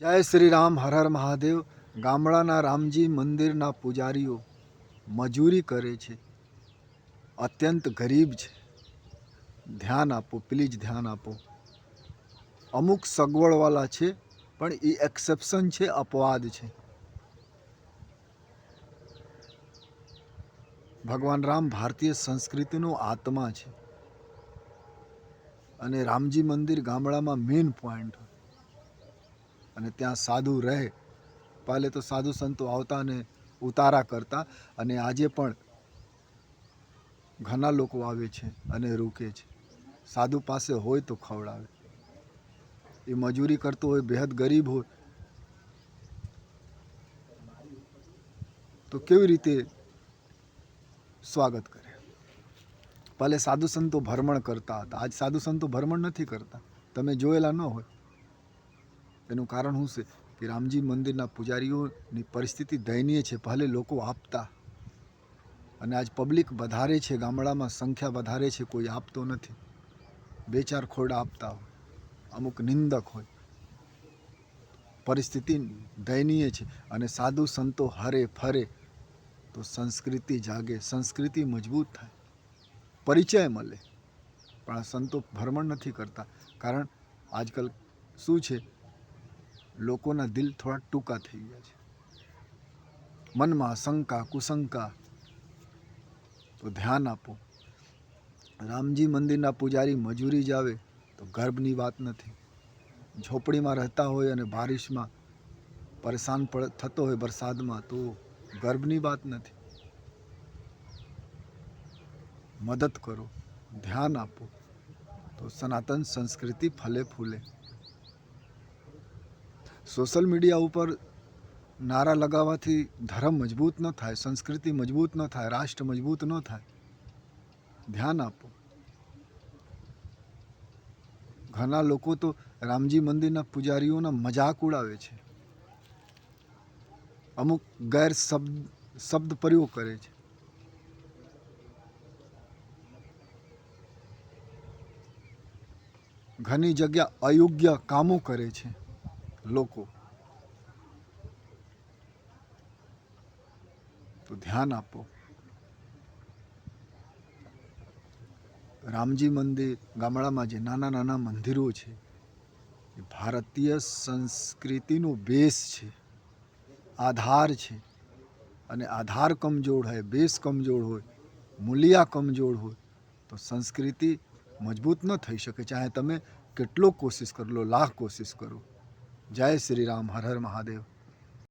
જય શ્રી રામ, હર હર મહાદેવ. ગામડાના રામજી મંદિરના પૂજારીઓ મજૂરી કરે છે. અત્યંત ગરીબ છે. ધ્યાન આપો, પ્લીઝ ધ્યાન આપો. અમુક સગવડવાળા છે, પણ એ એક્સેપ્શન છે, અપવાદ છે. ભગવાન રામ ભારતીય સંસ્કૃતિનો આત્મા છે. અને રામજી મંદિર ગામડામાં મેઇન પોઈન્ટ અને ત્યાં સાધુ રહે. પહેલે તો સાધુ સંતો આવતા અને ઉતારા કરતા અને આજે પણ ઘણા લોકો આવે છે અને રૂકે છે. સાધુ પાસે હોય તો ખવડાવે. એ મજૂરી કરતો હોય, બેહદ ગરીબ હોય, તો કેવી રીતે સ્વાગત કરે? પહેલે સાધુ સંતો ભ્રમણ કરતા હતા. આજ સાધુ સંતો ભ્રમણ નથી કરતા. તમે જોયેલા ન હોય. એનું કારણ શું છે કે રામજી મંદિરના પૂજારીઓની પરિસ્થિતિ દયનીય છે, ભલે લોકો આપતા. અને આજ પબ્લિક વધારે છે, ગામડામાં સંખ્યા વધારે છે, કોઈ આપતો નથી. બે ચાર ખોરડા આપતા હોય, અમુક નિંદક હોય. પરિસ્થિતિ દયનીય છે અને સાધુ સંતો હરે ફરે તો સંસ્કૃતિ જાગે, સંસ્કૃતિ મજબૂત થાય. પરિચય મળે, પણ આ સંતો ભ્રમણ નથી કરતા. કારણ આજકાલ શું છે લોકોના દિલ થોડા ટૂંકા થઈ ગયા છે. મનમાં શંકા, કુશંકા. તો ધ્યાન આપો. રામજી મંદિરના પૂજારી મજૂરી જ આવે તો ગર્ભની વાત નથી. ઝોપડીમાં રહેતા હોય અને બારિશમાં પરેશાન થતો હોય વરસાદમાં તો ગર્ભની વાત નથી. મદદ કરો. ધ્યાન આપો. તો સનાતન સંસ્કૃતિ ફલે ફૂલે. સોશિયલ મીડિયા ઉપર નારા લગાવવાથી ધર્મ મજબૂત ન થાય, સંસ્કૃતિ મજબૂત ન થાય, રાષ્ટ્ર મજબૂત ન થાય. ધ્યાન આપો. ઘણા લોકો તો રામજી મંદિરના પૂજારીઓના મજાક ઉડાવે છે. અમુક ગેર શબ્દ શબ્દ પ્રયોગ કરે છે. ઘણી જગ્યા અયોગ્ય કામો કરે છે. લોકો. તો ધ્યાન આપો. રામજી મંદિર, ગામડામાં જે નાના નાના મંદિરો છે, એ ભારતીય સંસ્કૃતિનો બેસ છે, આધાર છે. અને આધાર કમજોર હોય, બેસ કમજોર હોય, મૂલ્યા કમજોર હોય, તો સંસ્કૃતિ મજબૂત ન થઈ શકે. ચાહે તમે કેટલો કોશિશ કરો, લાખ કોશિશ કરો. જય શ્રી રામ હર હર મહાદેવ.